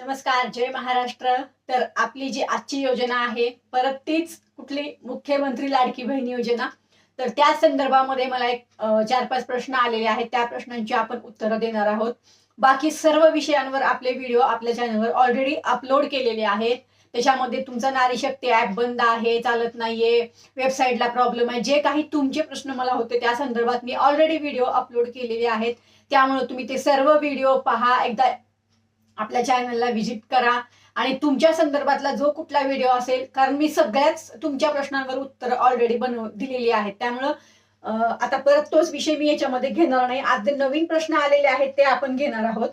नमस्कार जय महाराष्ट्र. तर आपली जी आजची योजना आहे परत तीच कुठली मुख्यमंत्री लाडकी बहीण योजना. तर त्या संदर्भामध्ये मला एक चार पाच प्रश्न आलेले आहेत. त्या प्रश्नांची आपण उत्तरं देणार आहोत. बाकी सर्व विषयांवर आपले व्हिडिओ आपल्या चॅनलवर ऑलरेडी अपलोड केलेले आहेत. त्याच्यामध्ये तुमचा नारी शक्ती ऍप बंद आहे चालत नाहीये वेबसाईटला प्रॉब्लेम आहे. जे काही तुमचे प्रश्न मला होते त्या संदर्भात मी ऑलरेडी व्हिडिओ अपलोड केलेले आहेत. त्यामुळे तुम्ही ते सर्व व्हिडिओ पहा. एकदा आपल्या चॅनलला व्हिजिट करा. आणि तुमच्या संदर्भातला जो कुठला व्हिडिओ असेल कारण मी सगळ्याच तुमच्या प्रश्नांवर उत्तर ऑलरेडी बनव दिलेली आहेत. त्यामुळं आता परत तोच विषय मी याच्यामध्ये घेणार नाही. आज जे नवीन प्रश्न आलेले आहेत ते आपण घेणार आहोत.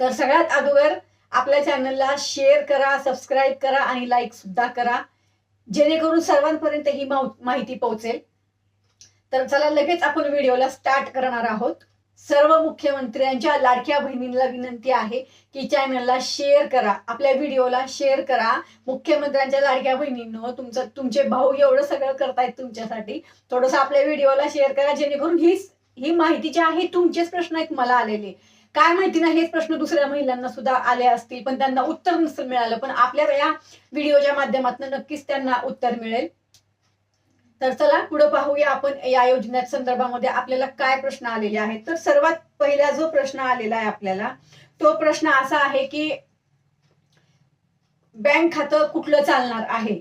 तर सगळ्यात अगोदर आपल्या चॅनलला शेअर करा सबस्क्राईब करा आणि लाईक सुद्धा करा. जेणेकरून सर्वांपर्यंत ही माहिती पोहोचेल. तर चला लगेच आपण व्हिडिओला स्टार्ट करणार आहोत. सर्व मुख्यमंत्र्यांच्या लाडक्या बहिणींना विनंती आहे की चॅनलला शेअर करा आपल्या व्हिडिओला शेअर करा. मुख्यमंत्र्यांच्या लाडक्या बहिणींनो तुमचं तुमचे भाऊ एवढं सगळं करतायत तुमच्यासाठी. थोडंसं आपल्या व्हिडिओला शेअर करा जेणेकरून ही ही माहिती जी आहे तुमचेच प्रश्न आहेत मला आलेले. काय माहिती नाही हेच प्रश्न दुसऱ्या महिलांना सुद्धा आले असतील पण त्यांना उत्तर नसेल मिळालं. पण आपल्या या व्हिडिओच्या माध्यमातून नक्कीच त्यांना उत्तर मिळेल. तर चला पुढे पाहूया आपण या योजनेच्या संदर्भामध्ये आपल्याला काय प्रश्न आलेले आहेत. तर सर्वात पहिला जो प्रश्न आलेला आहे आपल्याला तो प्रश्न असा आहे की बँक खातं कुठलं चालणार आहे?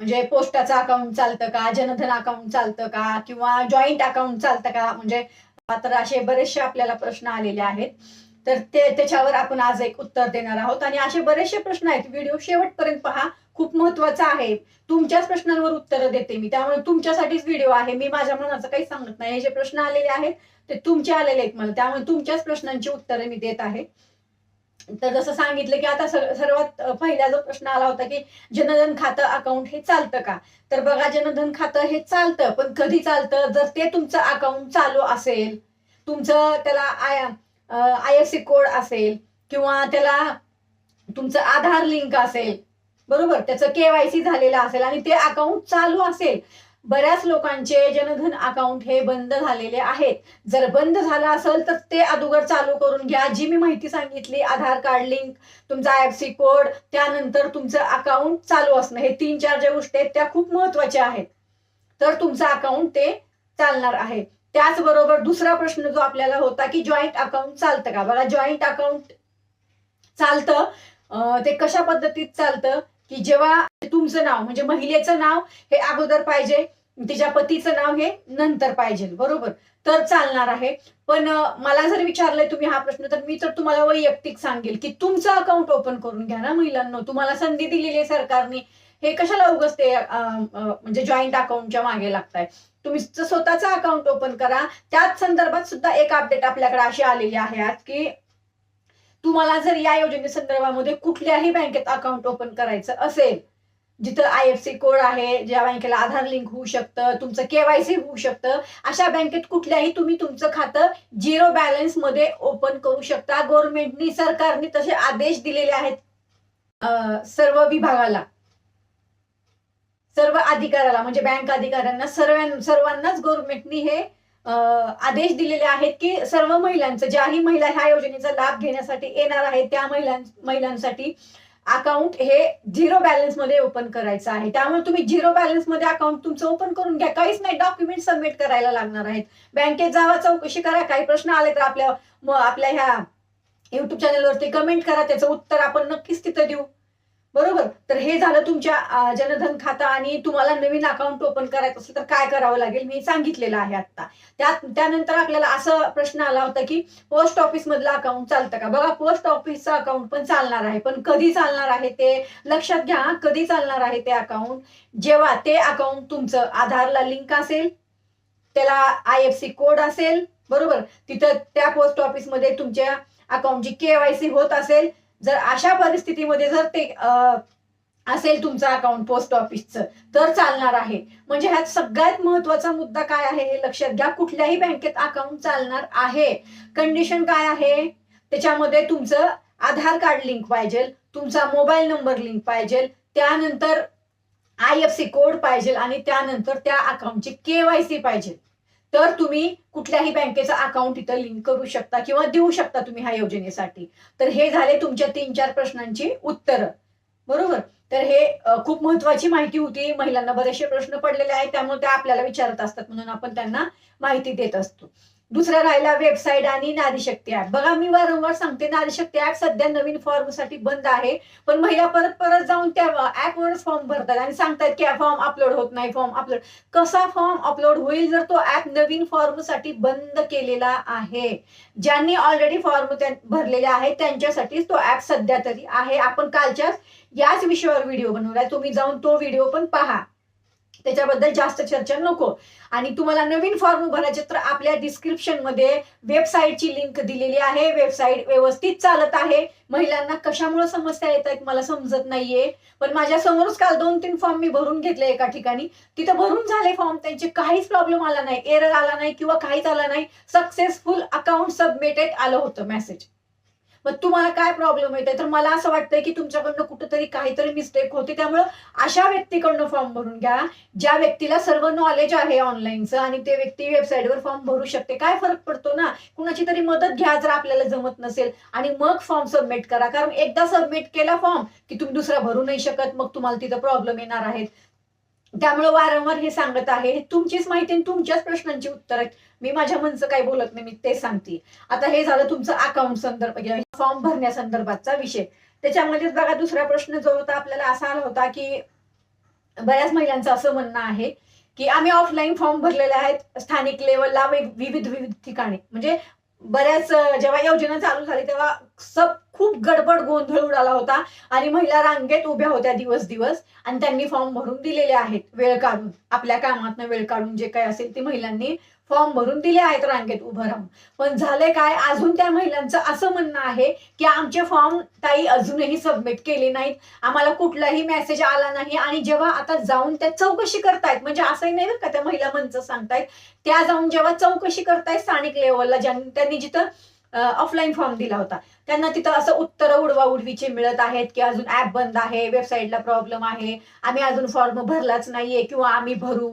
म्हणजे पोस्टाचं अकाउंट चालतं का जनधन अकाउंट चालतं का किंवा जॉईंट अकाउंट चालतं का? म्हणजे तर असे बरेचसे आपल्याला प्रश्न आलेले आहेत. तर ते त्याच्यावर आपण आज एक उत्तर देणार आहोत. आणि असे बरेचसे प्रश्न आहेत. व्हिडिओ शेवटपर्यंत पहा. खूप महत्त्वाचा आहे. तुमच्याच प्रश्नांवर उत्तरं देते मी. त्यामुळे तुमच्यासाठीच व्हिडिओ आहे. मी माझ्या मनाचं काही सांगत नाही. हे जे प्रश्न आलेले आहेत ते तुमचे आलेले आहेत मला. त्यामुळे तुमच्याच प्रश्नांची उत्तरं मी देत आहे. तर जसं सांगितलं की आता सर्वात पहिला जो प्रश्न आला होता की जनधन खातं अकाउंट हे चालतं का? तर बघा जनधन खातं हे चालतं पण कधी चालतं? जर ते तुमचं अकाउंट चालू असेल तुमचं त्याला आया आय एफ सी कोड असेल किंवा त्याला तुमचं आधार लिंक असेल बरोबर? त्याचं केवायसी झालेलं असेल आणि ते अकाउंट चालू असेल बऱ्याच लोकांचे जनधन अकाउंट हे बंद झालेले आहेत. जर बंद झालं असेल तर ते अगोदर चालू करून घ्या. जी मी माहिती सांगितली आधार कार्ड लिंक तुमचा आय एफ सी कोड त्यानंतर तुमचं अकाउंट चालू असणं हे तीन चार ज्या गोष्टी आहेत त्या खूप महत्त्वाच्या आहेत. तर तुमचं अकाउंट ते चालणार आहे. त्याचबरोबर दुसरा प्रश्न जो आपल्याला होता की जॉईंट अकाउंट चालतं का? बघा जॉईंट अकाउंट चालतं. ते कशा पद्धतीत चालतं? की जेव्हा तुमचं नाव म्हणजे महिलेचं नाव हे अगोदर पाहिजे तिच्या पतीचं नाव हे नंतर पाहिजे बरोबर? तर चालणार आहे. पण मला जर विचारलंय तुम्ही हा प्रश्न तर मी तर तुम्हाला वैयक्तिक सांगेल की तुमचं अकाउंट ओपन करून घ्या ना महिलांना. तुम्हाला संधी दिलेली आहे सरकारने. हे कशाला उगस ते म्हणजे जॉईंट अकाउंटच्या मागे लागताय? तुम्ही स्वतःचा अकाउंट ओपन करा. त्याच संदर्भात सुद्धा एक अपडेट आपल्याकडे अशी आलेली आहे आज की तुम्हाला जर या योजने संदर्भामध्ये कुठल्याही बँकेत अकाउंट ओपन करायचं असेल जिथं आय एफ सी कोड आहे ज्या बँकेला आधार लिंक होऊ शकतं तुमचं केवायसी होऊ शकतं अशा बँकेत कुठल्याही तुम्ही तुमचं खातं झिरो बॅलन्समध्ये ओपन करू शकता. गव्हर्नमेंटनी सरकारने तसे आदेश दिलेले आहेत सर्व विभागाला. सर्व अधिकाऱ्याला म्हणजे बँक अधिकाऱ्यांना सर्व सर्वांनाच गव्हर्नमेंटनी हे आदेश दिलेले आहेत की सर्व महिलांचं ज्याही महिला ह्या योजनेचा लाभ घेण्यासाठी येणार आहेत त्या महिलां महिलांसाठी अकाउंट हे झिरो बॅलन्समध्ये ओपन करायचं आहे. त्यामुळे तुम्ही झिरो बॅलन्समध्ये अकाउंट तुमचं ओपन करून घ्या. काहीच नाही डॉक्युमेंट सबमिट करायला लागणार आहेत. बँकेत जावा चौकशी करा. काही प्रश्न आले तर आपल्या आपल्या ह्या युट्यूब चॅनलवरती कमेंट करा. त्याचं उत्तर आपण नक्कीच तिथं देऊ. बरोबर. तर हे झालं तुमच्या जनधन खाता आणि तुम्हाला नवीन अकाउंट ओपन करायचं असेल तर काय करावं लागेल? मी सांगितलेलं आहे आता त्यात त्यानंतर आपल्याला असं प्रश्न आला होता की पोस्ट ऑफिस मधलं अकाउंट चालतं का? बघा पोस्ट ऑफिसचं अकाउंट पण चालणार आहे. पण कधी चालणार आहे ते? लक्षात घ्या कधी चालणार आहे ते अकाउंट जेव्हा ते अकाउंट तुमचं आधारला लिंक असेल त्याला आय एफ सी कोड असेल बरोबर? तिथं त्या पोस्ट ऑफिसमध्ये तुमच्या अकाउंटची केवायसी होत असेल जर अशा परिस्थितीमध्ये जर ते असेल तुमचं अकाउंट पोस्ट ऑफिसचं तर चालणार आहे. म्हणजे ह्यात सगळ्यात महत्त्वाचा मुद्दा काय आहे हे लक्षात घ्या. कुठल्याही बँकेत अकाउंट चालणार आहे. कंडिशन काय आहे? त्याच्यामध्ये तुमचं आधार कार्ड लिंक पाहिजे तुमचा मोबाईल नंबर लिंक पाहिजे त्यानंतर आय एफ सी कोड पाहिजे आणि त्यानंतर त्या अकाउंटची केवायसी पाहिजे. तर तुम्ही कुठल्याही बँकेचं अकाउंट इथं लिंक करू शकता किंवा देऊ शकता तुम्ही ह्या योजनेसाठी. तर हे झाले तुमच्या तीन चार प्रश्नांची उत्तरं. बरोबर? तर हे खूप महत्वाची माहिती होती. महिलांना बरेचसे प्रश्न पडलेले आहेत त्यामुळे ते आपल्याला विचारत असतात म्हणून आपण त्यांना माहिती देत असतो. दुसरा राहिला वेबसाईट आणि नारीशक्ती ऍप बघा मी वारंवार सांगते नारीशक्ती ऍप सध्या नवीन फॉर्मसाठी बंद आहे. पण महिला परत परत जाऊन त्या ऍपवरच फॉर्म भरतात आणि सांगतात की फॉर्म अपलोड होत नाही फॉर्म अपलोड कसा फॉर्म अपलोड होईल जर तो ऍप नवीन फॉर्मसाठी बंद केलेला आहे? ज्यांनी ऑलरेडी फॉर्म भरलेले आहेत त्यांच्यासाठीच तो ऍप सध्या तरी आहे. आपण कालच्याच याच विषयावर व्हिडिओ बनवलाय. तुम्ही जाऊन तो व्हिडिओ पण पहा. त्याच्याबद्दल जास्त चर्चा नको. आणि तुम्हाला नवीन फॉर्म भरायचे तर आपल्या डिस्क्रिप्शनमध्ये वेबसाईटची लिंक दिलेली आहे. वेबसाईट व्यवस्थित चालत आहे. महिलांना कशामुळे समस्या येत आहेत मला समजत नाहीये. पण माझ्या समोरच काल दोन तीन फॉर्म मी भरून घेतले एका ठिकाणी. तिथं भरून झाले फॉर्म त्यांचे काहीच प्रॉब्लेम आला नाही. एरर आला नाही किंवा काहीच आला नाही. सक्सेसफुल अकाउंट सबमिटेड आलं होतं मेसेज मग तुम्हाला काय प्रॉब्लेम येतोय? तर मला असं वाटतंय की तुमच्याकडनं कुठंतरी काहीतरी मिस्टेक होते. त्यामुळं अशा व्यक्तीकडनं फॉर्म भरून घ्या. ज्या व्यक्तीला सर्व नॉलेज आहे ऑनलाईनचं आणि ते व्यक्ती वेबसाईटवर फॉर्म भरू शकते. काय फरक पडतो ना? कुणाची तरी मदत घ्या जर आपल्याला जमत नसेल. आणि मग फॉर्म सबमिट करा. कारण एकदा सबमिट केला फॉर्म की तुम्ही दुसरा भरू नाही शकत. मग तुम्हाला तिथं प्रॉब्लेम येणार आहेत. त्यामुळे वारंवार हे सांगत आहे. हे तुमचीच माहिती आणि तुमच्याच प्रश्नांची उत्तर आहेत. मी माझ्या मनचं काही बोलत नाही मी ते सांगते. आता हे झालं तुमचं अकाउंट संदर्भ म्हणजे फॉर्म भरण्यासंदर्भातचा विषय. त्याच्यामध्येच बघा दुसरा प्रश्न जो होता आपल्याला असा आला होता की बऱ्याच महिलांचं असं म्हणणं आहे की आम्ही ऑफलाईन फॉर्म भरलेले आहेत. स्थानिक लेवलला विविध विविध ठिकाणी. म्हणजे बऱ्याच जेव्हा योजना चालू झाली तेव्हा सब खूप गडबड गोंधळ उडाला होता. आणि महिला रांगेत उभ्या होत्या दिवस दिवस आणि त्यांनी फॉर्म भरून दिलेले आहेत. वेळ काढून आपल्या कामातनं वेळ काढून जे काही असेल ते महिलांनी फॉर्म भरून दिले आहेत रांगेत उभं राहून. पण झालंय काय? अजून त्या महिलांचं असं म्हणणं आहे की आमचे फॉर्म ताई अजूनही सबमिट केले नाहीत. आम्हाला कुठलाही मेसेज आला नाही. आणि जेव्हा आता जाऊन त्या चौकशी करतायत म्हणजे असंही नाही का त्या महिला मंच सांगतायत. त्या जाऊन जेव्हा चौकशी करतायत स्थानिक लेवलला ज्यांनी त्यांनी जिथं ऑफलाईन फॉर्म दिला होता. त्यांना तिथं असं उत्तर उडवा उडवीचे मिळत आहेत की अजून ऍप बंद आहे वेबसाईटला प्रॉब्लेम आहे. आम्ही अजून फॉर्म भरलाच नाहीये किंवा आम्ही भरू.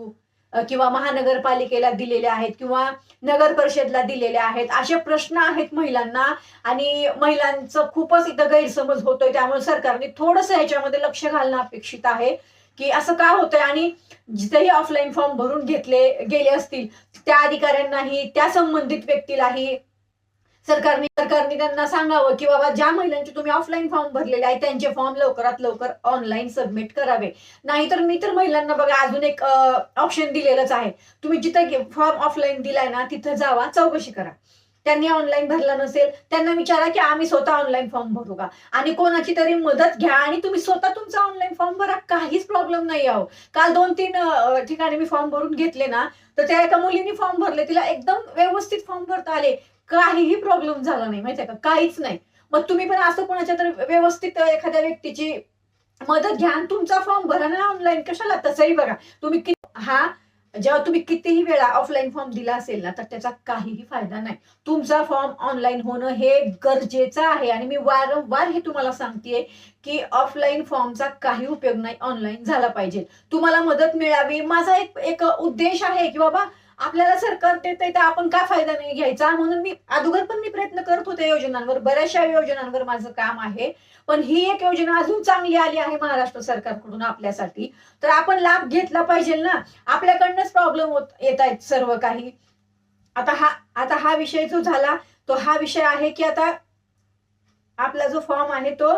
किंवा महानगरपालिकेला दिलेल्या आहेत किंवा नगर परिषदला दिलेल्या आहेत असे प्रश्न आहेत महिलांना. आणि महिलांचं खूपच इथं गैरसमज होतोय त्यामुळे सरकारने थोडंसं ह्याच्यामध्ये लक्ष घालणं अपेक्षित आहे की असं का होतंय? आणि जिथेही ऑफलाईन फॉर्म भरून घेतले गेले असतील त्या अधिकाऱ्यांनाही त्या संबंधित व्यक्तीलाही सरकारने सरकारने त्यांना सांगावं की बाबा ज्या महिलांचे तुम्ही ऑफलाईन फॉर्म भरलेले आहेत त्यांचे फॉर्म लवकरात लवकर ऑनलाईन सबमिट करावे. नाहीतर मी तर महिलांना बघा अजून एक ऑप्शन दिलेलंच आहे. तुम्ही जिथं फॉर्म ऑफलाईन दिलाय ना तिथं जावा चौकशी करा. त्यांनी ऑनलाईन भरला नसेल त्यांना विचारा की आम्ही स्वतः ऑनलाईन फॉर्म भरू का? आणि कोणाची तरी मदत घ्या आणि तुम्ही स्वतः तुमचा ऑनलाईन फॉर्म भरा. काहीच प्रॉब्लेम नाही आहो काल दोन तीन ठिकाणी मी फॉर्म भरून घेतले ना तर त्या एका मुलीने फॉर्म भरले तिला एकदम व्यवस्थित फॉर्म भरता आले. काहीही प्रॉब्लेम झाला नाही माहितीये का? काहीच नाही. मग तुम्ही पण असं कोणाच्या तर व्यवस्थित एखाद्या व्यक्तीची मदत घ्या आणि तुमचा फॉर्म भरा ना ऑनलाईन कशाला? तसंही बघा. तुम्ही किती हा जेव्हा तुम्ही कितीही वेळा ऑफलाईन फॉर्म दिला असेल ना तर त्याचा काहीही फायदा नाही. तुमचा फॉर्म ऑनलाईन होणं हे गरजेचं आहे. आणि मी वारंवार हे तुम्हाला सांगतेय की ऑफलाईन फॉर्मचा काही उपयोग नाही ऑनलाईन झाला पाहिजे. तुम्हाला मदत मिळावी. माझा एक एक उद्देश आहे की बाबा आपल्याला सरकार देते तर आपण का फायदा नाही घ्यायचा? म्हणून मी अगोदर पण मी प्रयत्न करत होते योजनांवर. बऱ्याचशा योजनांवर माझं काम आहे. पण ही एक योजना अजून चांगली आली आहे महाराष्ट्र सरकारकडून आपल्यासाठी. तर आपण लाभ घेतला पाहिजे ना? आपल्याकडनंच प्रॉब्लेम होत येत आहेत सर्व काही. आता हा आता हा विषय जो झाला तो हा विषय आहे की आता आपला जो फॉर्म आहे तो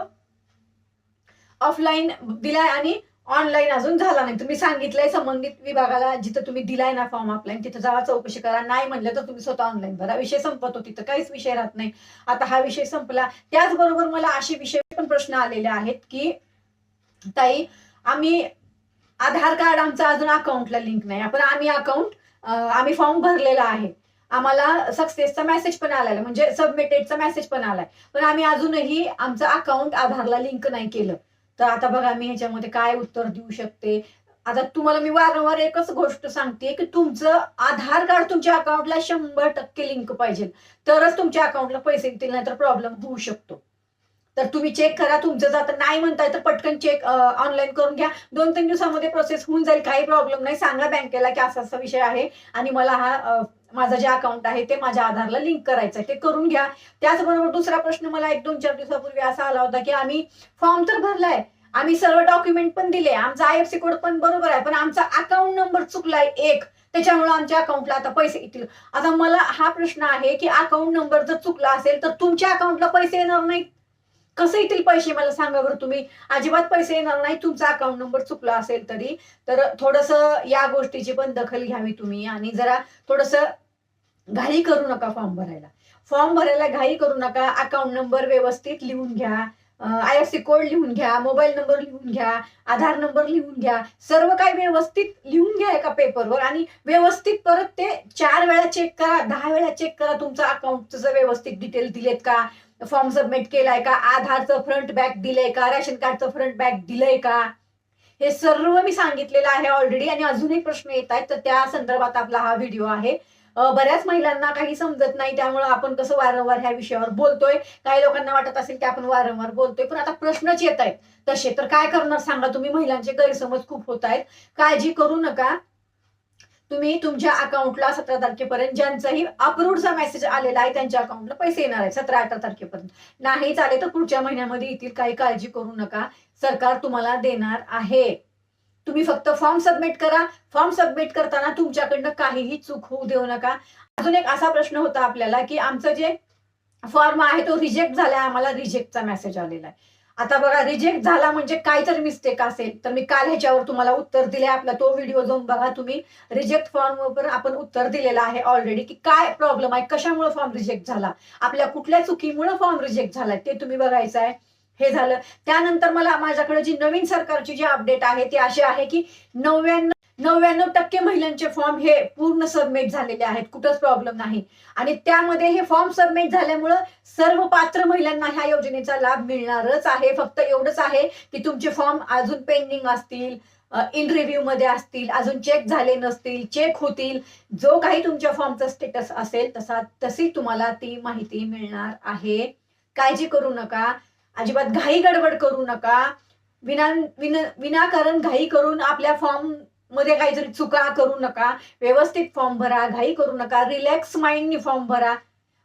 ऑफलाईन दिलाय आणि ऑनलाईन अजून झाला नाही. तुम्ही सांगितलंय संबंधित विभागाला जिथं तुम्ही दिलाय ना फॉर्म ऑफलाईन तिथं जावा चौकशी करा. नाही म्हणलं तर तुम्ही स्वतः ऑनलाईन भरा. विषय संपतो तिथं. काहीच विषय राहत नाही. आता हा विषय संपला. त्याचबरोबर मला असे विषय पण प्रश्न आलेले आहेत की ताई आम्ही आधार कार्ड आमचं अजून अकाउंटला लिंक नाही. आपण आम्ही अकाउंट आम्ही फॉर्म भरलेला आहे. आम्हाला सक्सेसचा मेसेज पण आलेला म्हणजे सबमिटेडचा मेसेज पण आलाय. पण आम्ही अजूनही आमचं अकाउंट आधारला लिंक नाही केलं. तर आता बघा मी ह्याच्यामध्ये काय उत्तर देऊ शकते. आता तुम्हाला मी वारंवार एकच गोष्ट सांगते की तुमचं आधार कार्ड तुमच्या अकाउंटला शंभर टक्के लिंक पाहिजे. तरच तुमच्या अकाउंटला पैसे येतील नाहीतर प्रॉब्लेम होऊ शकतो. तर तुम्ही चेक करा तुमचं जातं नाही म्हणताय तर पटकन चेक ऑनलाईन करून घ्या. दोन तीन दिवसामध्ये प्रोसेस होऊन जाईल काही प्रॉब्लेम नाही. सांगा बँकेला की असा असा विषय आहे. आणि मला हा माझं जे अकाउंट आहे ते माझ्या आधारला लिंक करायचं आहे. ते करून घ्या. त्याचबरोबर दुसरा प्रश्न मला एक दोन चार दिवसापूर्वी असा आला होता की आम्ही फॉर्म तर भरलाय. आम्ही सर्व डॉक्युमेंट पण दिले. आमचा आय एफ सी कोड पण बरोबर आहे पण आमचा अकाउंट नंबर चुकलाय एक. त्याच्यामुळे आमच्या अकाउंटला आता पैसे येतील. आता मला हा प्रश्न आहे की अकाउंट नंबर जर चुकला असेल तर तुमच्या अकाउंटला पैसे येणार नाहीत. कसं येतील पैसे मला सांगा बरं तुम्ही? अजिबात पैसे येणार नाही तुमचा अकाउंट नंबर चुकला असेल तरी. तर थोडस या गोष्टीची पण दखल घ्यावी तुम्ही आणि जरा थोडस घाई करू नका फॉर्म भरायला. फॉर्म भरायला घाई करू नका. अकाउंट नंबर व्यवस्थित लिहून घ्या. आय एफ सी कोड लिहून घ्या मोबाईल नंबर लिहून घ्या आधार नंबर लिहून घ्या. सर्व काही व्यवस्थित लिहून घ्या एका पेपरवर आणि व्यवस्थित परत ते चार वेळा चेक करा दहा वेळा चेक करा तुमचं अकाउंटचं व्यवस्थित डिटेल दिलेत का? फॉर्म सबमिट केलाय का? आधारचं फ्रंट बॅक दिलंय का? रेशन कार्डचं फ्रंट बॅक दिलंय का? हे सर्व मी सांगितलेलं आहे ऑलरेडी आणि अजूनही प्रश्न येत आहेत. तर त्या संदर्भात आपला हा व्हिडिओ आहे. बऱ्याच महिलांना काही समजत नाही त्यामुळे आपण कसं वारंवार ह्या विषयावर बोलतोय. काही लोकांना वाटत असेल की आपण वारंवार बोलतोय पण आता प्रश्नच येत आहेत. तसे तर काय करणार सांगा तुम्ही? महिलांचे गैरसमज खूप होत आहेत. काळजी करू नका. तुम्ही तुमच्या अकाउंटला सतरा तारखेपर्यंत ज्यांचाही अप्रूव्हचा मेसेज आलेला आहे त्यांच्या अकाउंटला पैसे येणार आहे सतरा अठरा तारखेपर्यंत. नाही चाले तर पुढच्या महिन्यामध्ये येतील काही काळजी करू नका. सरकार तुम्हाला देणार आहे. तुम्ही फक्त फॉर्म सबमिट करा. फॉर्म सबमिट करताना तुमच्याकडनं काहीही चूक होऊ देऊ नका. अजून एक असा प्रश्न होता आपल्याला की आमचं जे फॉर्म आहे तो रिजेक्ट झालाय आम्हाला रिजेक्टचा मेसेज आलेला आहे. आता बघा रिजेक्ट झाला म्हणजे काहीतरी मिस्टेक असेल. तर मी काल ह्याच्यावर तुम्हाला उत्तर दिले आपला तो व्हिडिओ जाऊन बघा तुम्ही. रिजेक्ट फॉर्मवर आपण उत्तर दिलेलं आहे ऑलरेडी की काय प्रॉब्लेम आहे कशामुळे फॉर्म रिजेक्ट झाला? आपल्या कुठल्या चुकीमुळे फॉर्म रिजेक्ट झाला? ते तुम्ही बघायचं आहे हे झालं. त्यानंतर मला माझ्याकडे जी नवीन सरकारची जी अपडेट आहे ती अशी आहे की नव्याण्णव नव्याण्णव टक्के महिलांचे फॉर्म हे पूर्ण सबमिट झालेले आहेत. कुठंच प्रॉब्लेम नाही. आणि त्यामध्ये हे फॉर्म सबमिट झाल्यामुळं सर्व पात्र महिलांना ह्या योजनेचा लाभ मिळणारच आहे. फक्त एवढंच आहे की तुमचे फॉर्म अजून पेंडिंग असतील इन रिव्ह्यू मध्ये असतील अजून चेक झाले नसतील चेक होतील. जो काही तुमच्या फॉर्मचा स्टेटस असेल तसा तशी तुम्हाला ती माहिती मिळणार आहे. काळजी करू नका. अजिबात घाई गडबड करू नका. विना विन विनाकारण घाई करून आपल्या फॉर्म मध्ये काहीतरी चुका करू नका व्यवस्थित फॉर्म भरा घाई करू नका रिलॅक्स माइंडनी फॉर्म भरा.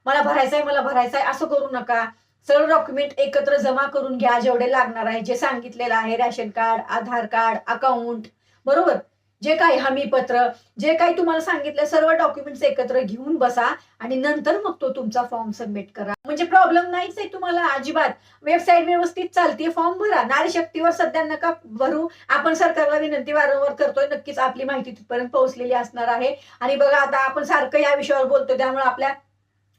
मला भरायचा आहे मला भरायचा आहे असं करू नका. सर्व डॉक्युमेंट एकत्र जमा करून घ्या जेवढे लागणार आहे जे सांगितलेलं आहे ration card Aadhaar card account बरोबर? जे काही हमीपत्र जे काही तुम्हाला सांगितलं सर्व डॉक्युमेंट्स एकत्र घेऊन बसा आणि नंतर मग तो तुमचा फॉर्म सबमिट करा. म्हणजे प्रॉब्लेम नाहीच आहे तुम्हाला अजिबात. वेबसाईट व्यवस्थित चालते फॉर्म भरा. नारी शक्तीवर सध्या नका भरू. आपण सरकारला विनंती वारंवार करतोय नक्कीच आपली माहिती तिथपर्यंत पोहोचलेली असणार आहे. आणि बघा आता आपण सारखं या विषयावर बोलतोय त्यामुळे आपल्या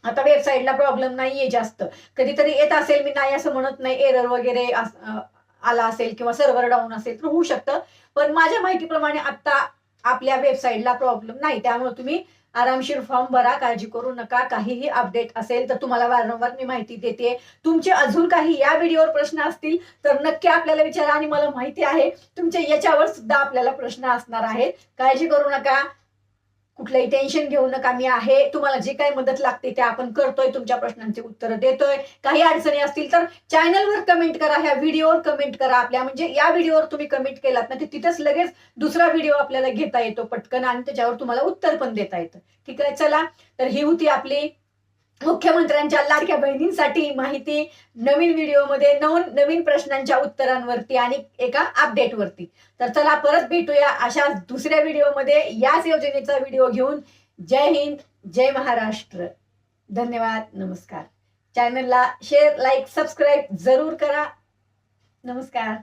आता वेबसाईटला प्रॉब्लेम नाहीये जास्त. कधीतरी येत असेल मी नाही असं म्हणत नाही एरर वगैरे आला असेल किंवा सर्व्हर डाऊन असेल तर होऊ शकतं. पण माझ्या माहितीप्रमाणे आता आपल्या वेबसाईटला प्रॉब्लेम नाही. त्यामुळे तुम्ही आरामशीर फॉर्म भरा काळजी करू नका. काहीही अपडेट असेल तर तुम्हाला वारंवार मी माहिती देते. तुमचे अजून काही या व्हिडिओवर प्रश्न असतील तर नक्की आपल्याला विचारा आणि मला माहिती आहे. तुमच्या याच्यावर सुद्धा आपल्याला प्रश्न असणार आहेत. काळजी करू नका. कुठलंही टेन्शन घेऊ नका मी आहे तुम्हाला जे काही मदत लागते ते आपण करतोय तुमच्या प्रश्नांची उत्तरं देतोय. काही अडचणी असतील तर चॅनलवर कमेंट करा ह्या व्हिडिओवर कमेंट करा आपल्या म्हणजे या व्हिडिओवर तुम्ही कमेंट केलात ना ते तिथेच लगेच दुसरा व्हिडिओ आपल्याला घेता येतो पटकन आणि त्याच्यावर तुम्हाला उत्तर पण देता येतं. ठीक आहे चला तर ही होती आपली मुख्यमंत्र्यांच्या लाडक्या बहिणींसाठी माहिती नवीन व्हिडिओमध्ये नवीन नवीन प्रश्नांच्या उत्तरांवरती आणि एका अपडेटवरती तर चला परत भेटूया अशा दुसऱ्या व्हिडिओमध्ये. याच योजनेचा व्हिडिओ घेऊन. जय हिंद जय महाराष्ट्र. धन्यवाद नमस्कार. चॅनलला शेअर लाईक सबस्क्राईब जरूर करा. नमस्कार.